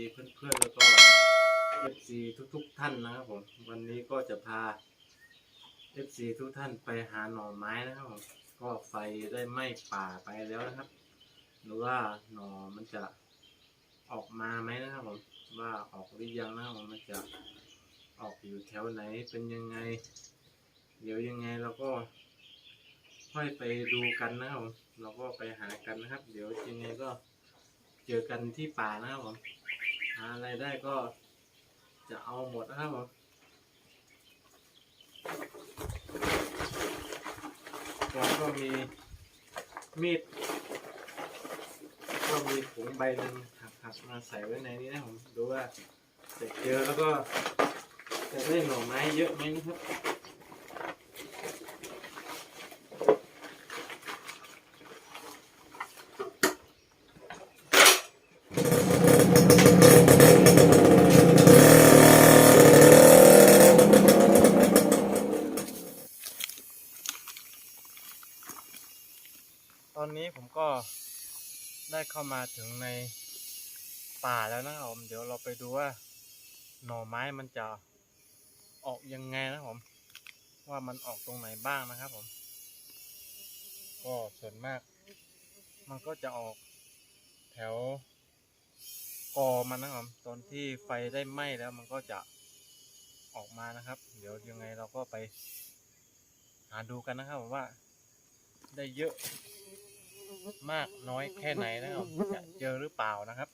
ดีเพื่อนๆแล้วก็ FC ทุกๆท่านนะครับผมวันนี้ก็จะพา FC ทุกท่านไปหาหน่อไม้นะครับผมก็ไฟได้ไหม้ป่าไปแล้วนะครับหรือว่าหน่อมันจะออกมาไหมนะครับผมว่าออกหรือยังนะครับผมมันจะออกอยู่แถวไหนเป็นยังไง เดี๋ยวยังไงเราก็ ค่อยไปดูกันนะครับผมเราก็ไปหากันนะครับ เดี๋ยวยังไงก็เจอกันที่ป่านะครับผมาอะไรได้ก็จะเอาหมดนะครับผมแล้วก็มีมีดก็มีถุงใบหนึ่งหักๆมาใส่ไว้ในนี้นะผมดูว่าจะเจอแล้วก็จะได้หน่อไม้เยอะไหมนะครับ ตอนนี้ผมก็ได้เข้ามาถึงในป่าแล้วนะครับผมเดี๋ยวเราไปดูว่า หน่อไม้มันจะออกยังไงนะครับผมว่ามันออกตรงไหนบ้างนะครับผม ก็ส่วนมาก มันก็จะออกแถวกอมันนะครับผมตอนที่ไฟได้ไหม้แล้วมันก็จะออกมานะครับ เดี๋ยวยังไงเราก็ไป หาดูกันนะครับผมว่าได้เยอะ มากน้อยแค่ไหนนะครับจะเจอหรือเปล่านะครับ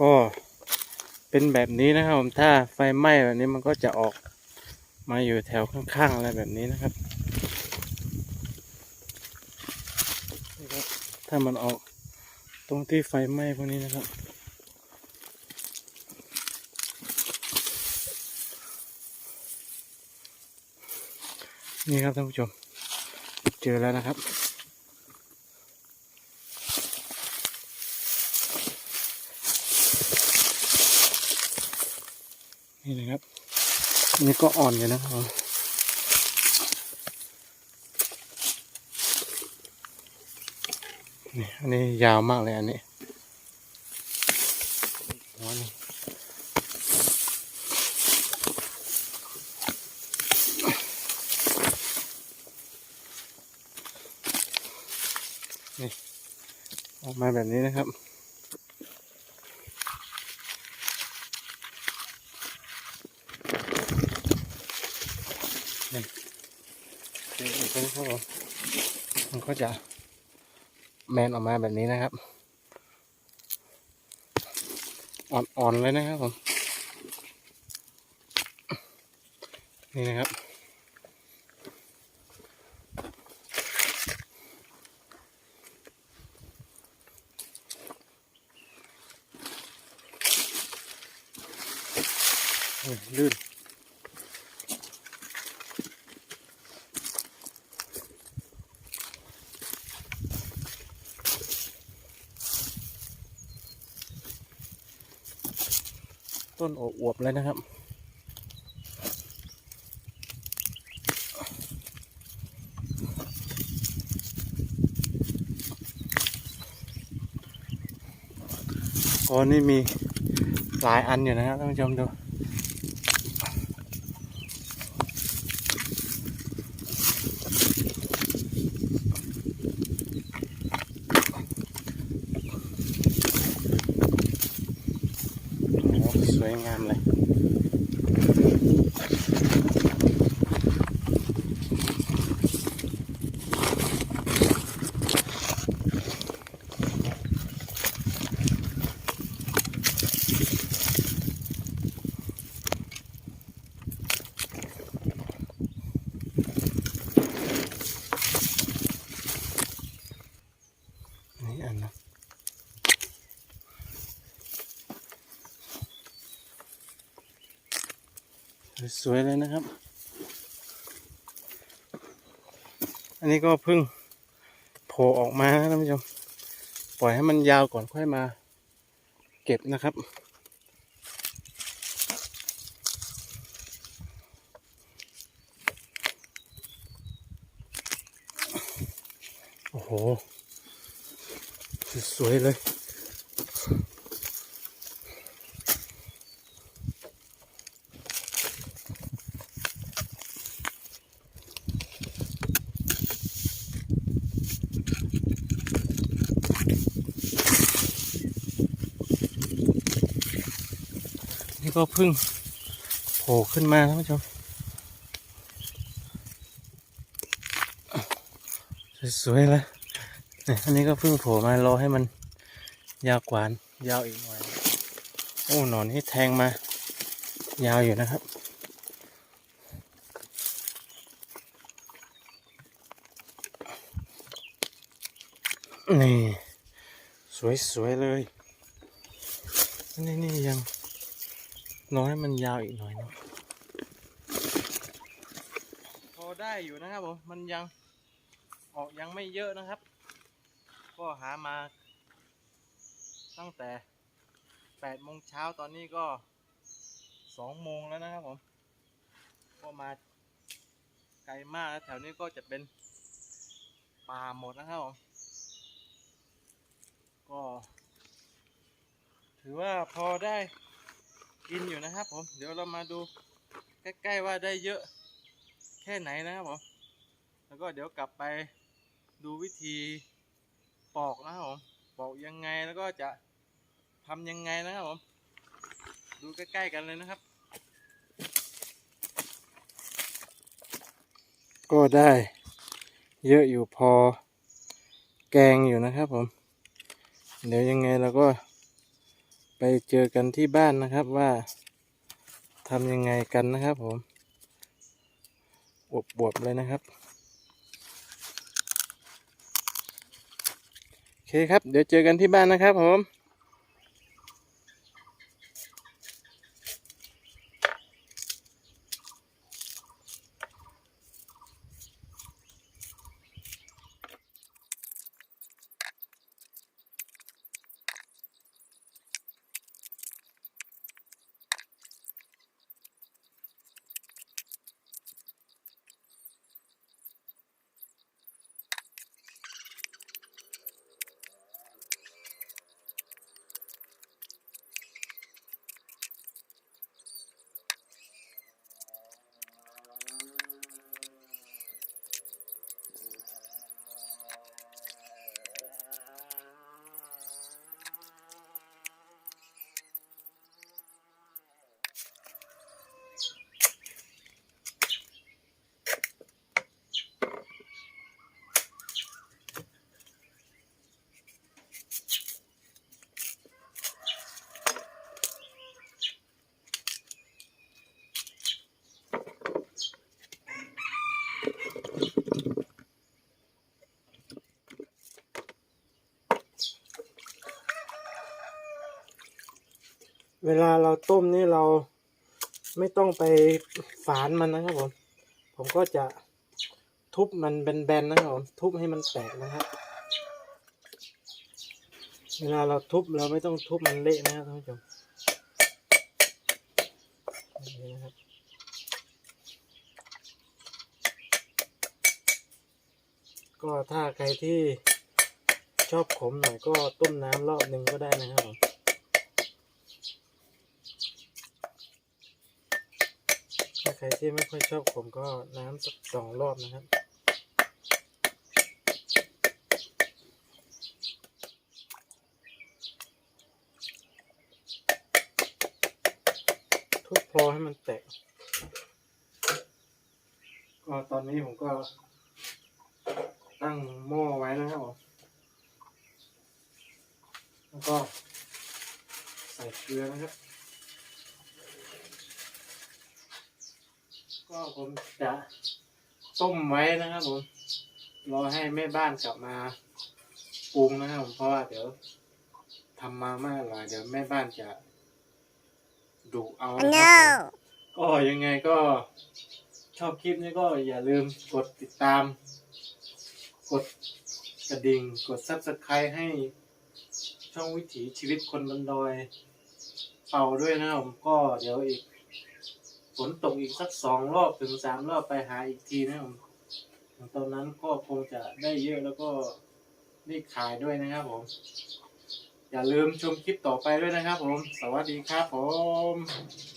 ก็เป็นแบบนี้นะครับผมถ้าไฟไหม้แบบนี้มันก็จะออกมาอยู่แถวข้างๆอะไรแบบนี้นะครับนี่ครับถ้ามันออก ตรงที่ไฟไหม้พวกนี้นะครับนี่ครับท่านผู้ชม เจอแล้วนะครับ นี่นะครับอันนี้ก็อ่อนอยู่นะครับ นี่อันนี้ยาวมากเลยอันนี้หัวนี่นี่ออกมาแบบนี้นะครับนี่เดี๋ยวอีกนะครับผมมันก็จะ แมนออกมาแบบนี้นะครับ อ่อนๆเลยนะครับผม นี่นะครับ ลื่น ต้นอวบๆเลยนะครับ อ๋อนี่มีหลายอันอยู่นะครับท่านผู้ชมดู โอ้สวยงามเลย สวยๆเลยนะครับ อันนี้ก็เพิ่งโผล่ออกมานะท่านผู้ชม ปล่อยให้มันยาวก่อนค่อยมา เก็บนะครับโอ้โห สวยๆเลย ก็เพิ่งโผล่ขึ้นมาท่านผู้ชมสวยๆเลยอันนี้ก็เพิ่งโผล่มารอให้มันยาวกวานยาวอีกหน่อย โอ้หนอนนี่แทงมา ยาวอยู่นะครับ นี่ สวยๆเลย นี่นี่ยัง รอให้มันยาวอีกหน่อยนะพอได้อยู่นะครับผมมันยังออกยังไม่เยอะนะครับ ก็หามาตั้งแต่แปดโมงเช้าตอนนี้ก็สองโมงแล้วนะครับผม ก็มาไกลมากแล้วแถวนี้ก็จะเป็นป่าหมดนะครับผม ก็ ถือว่าพอได้ กินอยู่นะครับผม เดี๋ยวเรามาดูใกล้ๆว่าได้เยอะแค่ไหนนะครับผม แล้วก็เดี๋ยวกลับไปดูวิธีปอกนะครับผม ปอกยังไงแล้วก็จะทำยังไงนะครับผม ดูใกล้ๆกันเลยนะครับ ก็ได้เยอะอยู่พอแกงอยู่นะครับผม เดี๋ยวยังไงเราก็ เจอกันที่บ้านนะครับว่าทำยังไงกันนะครับผมบวบๆเลยนะครับ โอเคครับ เดี๋ยวเจอกันที่บ้านนะครับผม เวลาเราต้มนี่เราไม่ต้องไปฝานมันนะครับผม ผมก็จะทุบมันแบนๆนะครับผม ทุบให้มันแตกนะครับ เวลาเราทุบเราไม่ต้องทุบมันเละนะครับท่านผู้ชมนี่นะครับก็ถ้าใครที่ชอบขมหน่อยก็ต้มน้ำรอบหนึ่งก็ได้นะครับผม ถ้าใค รที่ไม่ค่อยชอบขมก็น้ำสักสองรอบนะครับ ทุบพอให้มันแตก ก็ตอนนี้ผมก็ ตั้งหม้อไว้นะครับผม แล้วก็ ใส่เกลือนะครับ ก็ผมจะต้มไว้นะครับผมรอให้แม่บ้านกลับมาปรุงนะครับผมเพราะว่าเดี๋ยวทำมาไม่อร่อยเดี๋ยวแม่บ้านจะดุเอานะครับผมก็ยังไงก็อบคลิปนี้ก็อย่าลืมกดติดตาม กดกระดิ่ง กด subscribe ให้ช่องวิถีชีวิตคนบนดอยเป่าด้วยนะครับผมก็เดี๋ยวอีก ฝนตกอีกสักสองรอบถึงสามรอบไปหาอีกทีนะครับผมตอนนั้นก็คงจะได้เยอะแล้วก็ได้ขายด้วยนะครับผม อย่าลืมชมคลิปต่อไปด้วยนะครับผม สวัสดีครับผม